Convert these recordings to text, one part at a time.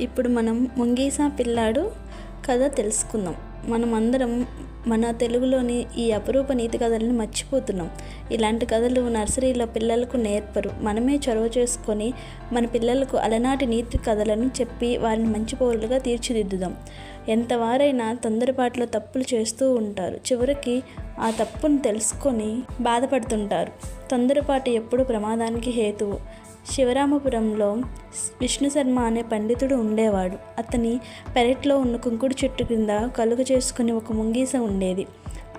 ఇప్పుడు మనం ముంగీసా పిల్లాడు కథ తెలుసుకుందాం. మనం అందరం మన తెలుగులోని ఈ అపరూప నీతి కథలను మర్చిపోతున్నాం. ఇలాంటి కథలు నర్సరీలో పిల్లలకు నేర్పరు. మనమే చొరవ చేసుకొని మన పిల్లలకు అలనాటి నీతి కథలను చెప్పి వారిని మంచి పౌరులుగా తీర్చిదిద్దుదాం. ఎంతవారైనా తొందరపాటులో తప్పులు చేస్తూ ఉంటారు. చివరికి ఆ తప్పును తెలుసుకొని బాధపడుతుంటారు. తొందరపాటు ఎప్పుడు ప్రమాదానికి హేతువు. శివరామపురంలో విష్ణు శర్మ అనే పండితుడు ఉండేవాడు. అతని పెరట్లో ఉన్న కుంకుడు చెట్టు కింద కలుగు చేసుకుని ఒక ముంగీస ఉండేది.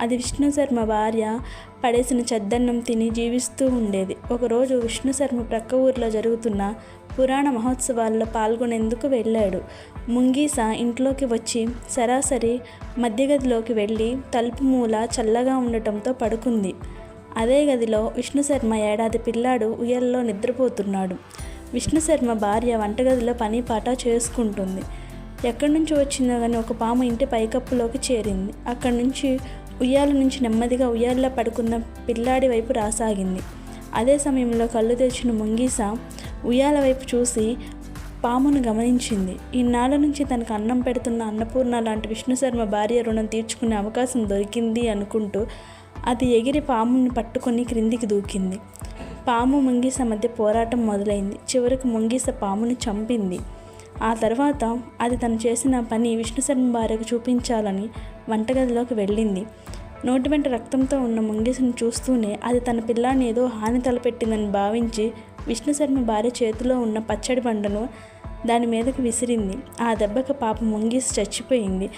అది విష్ణు శర్మ భార్య పడేసిన చెద్దన్నం తిని జీవిస్తూ ఉండేది. ఒకరోజు విష్ణు శర్మ ప్రక్క ఊర్లో జరుగుతున్న పురాణ మహోత్సవాల్లో పాల్గొనేందుకు వెళ్ళాడు. ముంగీస ఇంట్లోకి వచ్చి సరాసరి మధ్యగదిలోకి వెళ్ళి తలుపు మూల చల్లగా ఉండటంతో పడుకుంది. అదే గదిలో విష్ణుశర్మ ఏడాది పిల్లాడు ఉయ్యల్లో నిద్రపోతున్నాడు. విష్ణుశర్మ భార్య వంటగదిలో పని పాట చేసుకుంటుంది. ఎక్కడి నుంచి వచ్చిందో కానీ ఒక పాము ఇంటి పైకప్పులోకి చేరింది. అక్కడి నుంచి ఉయ్యాల నుంచి నెమ్మదిగా ఉయ్యాల్లో పడుకున్న పిల్లాడి వైపు రాసాగింది. అదే సమయంలో కళ్ళు తెరిచిన ముంగీస ఉయ్యాల వైపు చూసి పామును గమనించింది. ఇన్నాళ్ళ నుంచి తనకు అన్నం పెడుతున్న అన్నపూర్ణ లాంటి విష్ణుశర్మ భార్య రుణం తీర్చుకునే అవకాశం దొరికింది అనుకుంటూ అది ఎగిరి పాముని పట్టుకొని క్రిందికి దూకింది. పాము ముంగీస మధ్య పోరాటం మొదలైంది. చివరికి ముంగీస పాముని చంపింది. ఆ తర్వాత అది తను చేసిన పని విష్ణు శర్మ భార్యకు చూపించాలని వంటగదిలోకి వెళ్ళింది. నోటి వెంట రక్తంతో ఉన్న ముంగీసును చూస్తూనే అది తన పిల్లాన్ని ఏదో హాని తలపెట్టిందని భావించి విష్ణు శర్మ భార్య చేతిలో ఉన్న పచ్చడి బండను దాని మీదకు విసిరింది. ఆ దెబ్బకి పాప ముంగిసి చచ్చిపోయింది.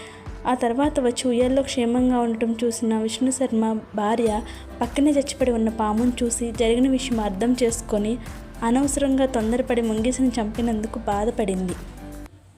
ఆ తర్వాత వచ్చి ఉయ్యాల్లో క్షేమంగా ఉండటం చూసిన విష్ణు శర్మ భార్య పక్కనే చచ్చిపడి ఉన్న పామును చూసి జరిగిన విషయం అర్థం చేసుకొని అనవసరంగా తొందరపడి ముంగిసిని చంపినందుకు బాధపడింది.